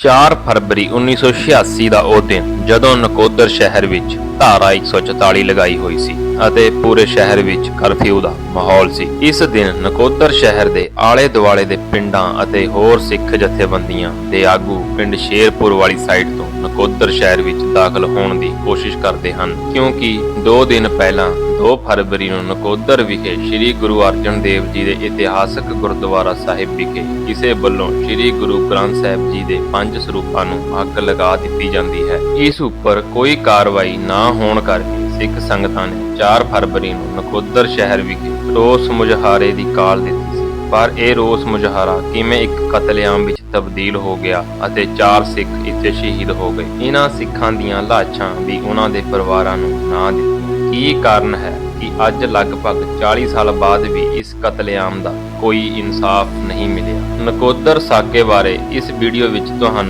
4 ਫਰਵਰੀ 1986 ਦਾ ਉਹ ਦਿਨ ਜਦੋਂ ਨਕੋਦਰ ਸ਼ਹਿਰ ਵਿੱਚ ਧਾਰਾ 144 ਲਗਾਈ ਹੋਈ ਸੀ ਅਤੇ ਪੂਰੇ ਸ਼ਹਿਰ ਵਿੱਚ ਕਰਫਿਊ ਦਾ ਮਾਹੌਲ ਸੀ। ਇਸ ਦਿਨ ਨਕੋਦਰ ਸ਼ਹਿਰ ਦੇ ਆਲੇ ਦੁਆਲੇ ਦੇ ਪਿੰਡਾਂ ਅਤੇ ਹੋਰ ਸਿੱਖ ਜਥੇਬੰਦੀਆਂ ਦੇ ਆਗੂ ਪਿੰਡ ਸ਼ੇਰਪੁਰ ਵਾਲੀ ਸਾਈਡ ਤੋਂ ਨਕੋਦਰ ਸ਼ਹਿਰ ਵਿੱਚ ਦਾਖਲ ਹੋਣ ਦੀ ਕੋਸ਼ਿਸ਼ ਕਰਦੇ ਹਨ, ਕਿਉਂਕਿ 2 ਦਿਨ ਪਹਿਲਾਂ 2 ਫਰਵਰੀ ਨੂੰ ਨਕੋਦਰ ਵਿਖੇ ਸ੍ਰੀ ਗੁਰੂ ਅਰਜਨ ਦੇਵ ਜੀ ਦੇ ਇਤਿਹਾਸਕ ਗੁਰਦੁਆਰਾ ਸਾਹਿਬ ਵਿਖੇ ਕਿਸੇ ਵੱਲੋਂ ਸ੍ਰੀ ਗੁਰੂ ਗ੍ਰੰਥ ਸਾਹਿਬ ਜੀ ਦੇ ਪੰਜ ਸਰੂਪਾਂ ਨੂੰ ਅੱਗ ਲਗਾ ਦਿੱਤੀ ਜਾਂਦੀ ਹੈ। ਇਸ ਉੱਪਰ ਕੋਈ ਕਾਰਵਾਈ ਨਾ ਹੋਣ ਕਰਕੇ ਸਿੱਖ ਸੰਗਤਾਂ ਨੇ 4 ਫਰਵਰੀ ਨੂੰ ਨਕੋਦਰ ਸ਼ਹਿਰ ਵਿਖੇ ਰੋਸ ਮੁਜ਼ਾਹਰੇ ਦੀ ਕਾਲ ਦਿੱਤੀ ਸੀ। ਪਰ ਇਹ ਰੋਸ ਮੁਜ਼ਾਹਰਾ ਕਿਵੇਂ ਇੱਕ ਕਤਲੇਆਮ ਵਿੱਚ ਤਬਦੀਲ ਹੋ ਗਿਆ ਅਤੇ 4 ਸਿੱਖ ਇੱਥੇ ਸ਼ਹੀਦ ਹੋ ਗਏ? ਇਹਨਾਂ ਸਿੱਖਾਂ ਦੀਆਂ ਲਾਸ਼ਾਂ ਵੀ ਉਹਨਾਂ ਦੇ ਪਰਿਵਾਰਾਂ ਨੂੰ ਨਾ ਦਿੱਤੀਆਂ। ਕੀ ਕਾਰਨ ਹੈ? ਕਿ ਅੱਜ ਲਗਭਗ 40 ਸਾਲ ਬਾਅਦ ਵੀ ਇਸ ਕਤਲੇਆਮ ਦਾ ਕੋਈ ਇਨਸਾਫ ਨਹੀਂ ਮਿਲਿਆ। ਨਕੋਦਰ ਸਾਕੇ ਬਾਰੇ ਇਸ ਵੀਡੀਓ ਵਿੱਚ ਤੁਹਾਨੂੰ